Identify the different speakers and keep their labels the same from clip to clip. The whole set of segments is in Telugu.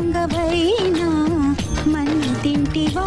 Speaker 1: దొంగవైనా మంతింటివా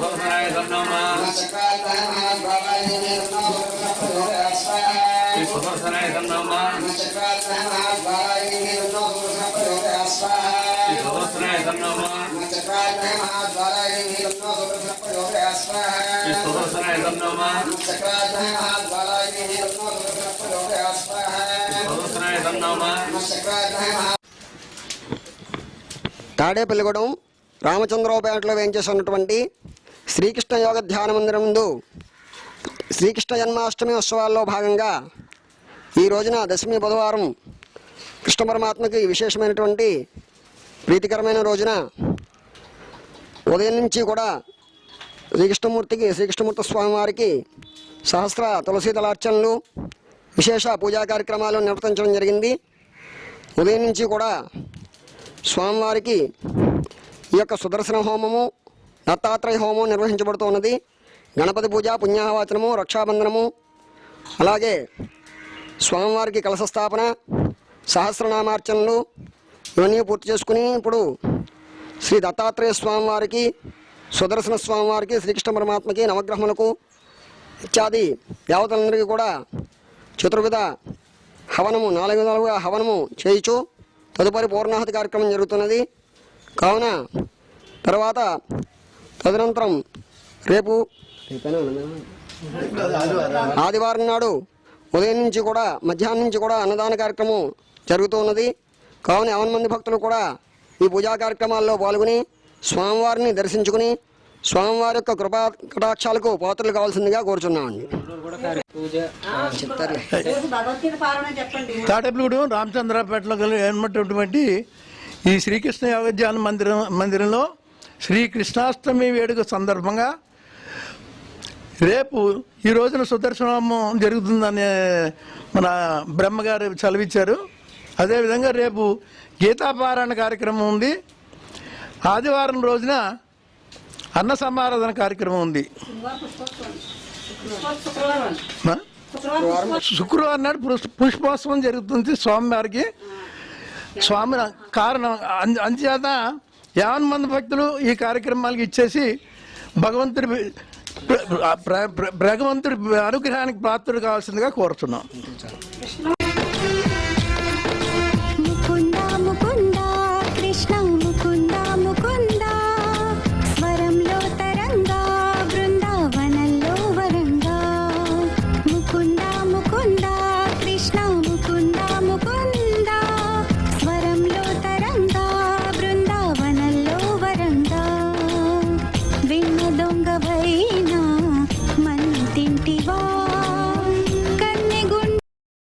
Speaker 2: సుదర్శనాయ తన్నోమ సుదర్శనాయ సుదర్శనాయ సుదర్శనాయ
Speaker 1: తాడేపల్లిగూడెం రామచంద్రరావుపేటలో వేయించేసి ఉన్నటువంటి శ్రీకృష్ణ యోగ ధ్యాన మందిరం ముందు శ్రీకృష్ణ జన్మాష్టమి ఉత్సవాల్లో భాగంగా ఈ రోజున దశమి బుధవారం కృష్ణ పరమాత్మకి విశేషమైనటువంటి ప్రీతికరమైన రోజున ఉదయం నుంచి కూడా శ్రీకృష్ణమూర్తికి శ్రీకృష్ణమూర్తి స్వామివారికి సహస్ర తులసీ దళార్చనలు విశేష పూజా కార్యక్రమాలు నిర్వర్తించడం జరిగింది. ఉదయం నుంచి కూడా స్వామివారికి ఈ యొక్క సుదర్శన హోమము దత్తాత్రేయ హోమం నిర్వహించబడుతున్నది గణపతి పూజ పుణ్యాహవాచనము రక్షాబంధనము. అలాగే స్వామివారికి కలశ స్థాపన సహస్రనామార్చనలు ఇవన్నీ పూర్తి చేసుకుని ఇప్పుడు శ్రీ దత్తాత్రేయ స్వామివారికి సుదర్శన స్వామివారికి శ్రీకృష్ణ పరమాత్మకి నవగ్రహములకు ఇత్యాది దేవతలందరికీ కూడా చతుర్విధ హవనము నాలుగు విధాలుగా హవనము చేయించు తదుపరి పూర్ణాహతి కార్యక్రమం జరుగుతున్నది. కావున తర్వాత తదనంతరం రేపు ఆదివారం నాడు ఉదయం నుంచి కూడా మధ్యాహ్నం నుంచి కూడా అన్నదాన కార్యక్రమం జరుగుతూ ఉన్నది కావున యావన్ మంది భక్తులు కూడా ఈ పూజా కార్యక్రమాల్లో పాల్గొని స్వామివారిని దర్శించుకుని స్వామివారి యొక్క కృపా కటాక్షాలకు పాత్రలు కావాల్సిందిగా కోరుచున్నామండి. చెప్తారులే.
Speaker 3: రామచంద్రపేటలో గల ఏర్పడినటువంటి ఈ శ్రీకృష్ణ యోగధ్యాన మందిరం మందిరంలో శ్రీకృష్ణాష్టమి వేడుక సందర్భంగా రేపు ఈ రోజున సుదర్శనము జరుగుతుందనే మన బ్రహ్మగారు చదివించారు. అదేవిధంగా రేపు గీతాపారాయణ కార్యక్రమం ఉంది. ఆదివారం రోజున అన్న సమారాధన కార్యక్రమం ఉంది.
Speaker 4: శుక్రవారం
Speaker 3: నాడు పుష్పోత్సవం జరుగుతుంది స్వామివారికి. స్వామి కారణం అం- అంచేత యావన్ మంది భక్తులు ఈ కార్యక్రమాలకు ఇచ్చేసి భగవంతుడి భగవంతుడి అనుగ్రహానికి పాత్రుడు కావాల్సిందిగా కోరుతున్నాం